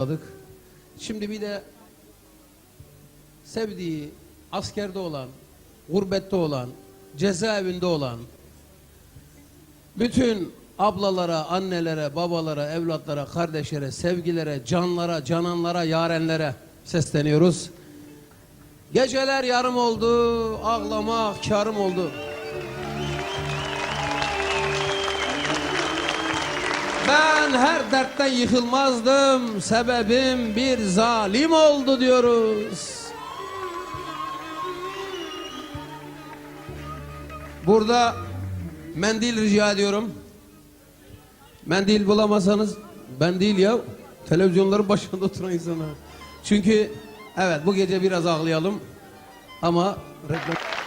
Anladık. Şimdi bir de sevdiği, askerde olan, gurbette olan, cezaevinde olan bütün ablalara, annelere, babalara, evlatlara, kardeşlere, sevgilere, canlara, cananlara, yarenlere sesleniyoruz. Geceler yarım oldu, ağlamak karım oldu. Ben her dertten yıkılmazdım. Sebebim bir zalim oldu diyoruz. Burada mendil rica ediyorum. Mendil bulamazsanız ben değil ya. Televizyonların başında oturan insana. Çünkü evet bu gece biraz ağlayalım. Ama reklam...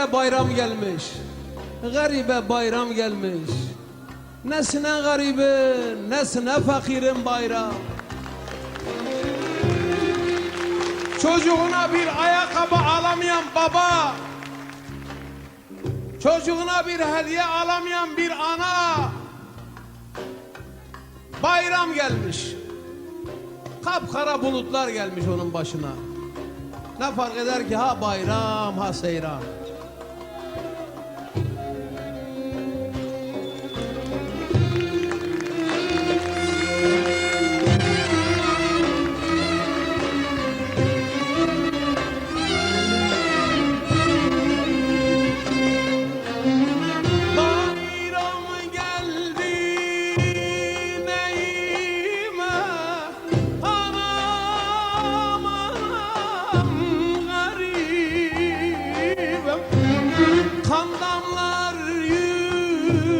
Fakire bayram gelmiş. Garibe bayram gelmiş. Nesine garibin Nesine fakirin bayram. Çocuğuna bir ayakkabı alamayan baba Çocuğuna bir hediye alamayan bir ana Bayram gelmiş. Kapkara bulutlar gelmiş onun başına. Ne fark eder ki ha bayram ha seyran you.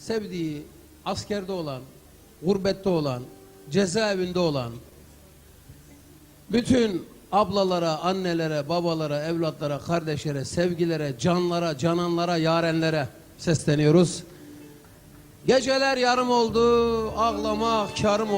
sevdiği, askerde olan, gurbette olan, cezaevinde olan bütün ablalara, annelere, babalara, evlatlara, kardeşlere, sevgilere, canlara, cananlara, yarenlere sesleniyoruz. Geceler yarım oldu, ağlamak karım oldu.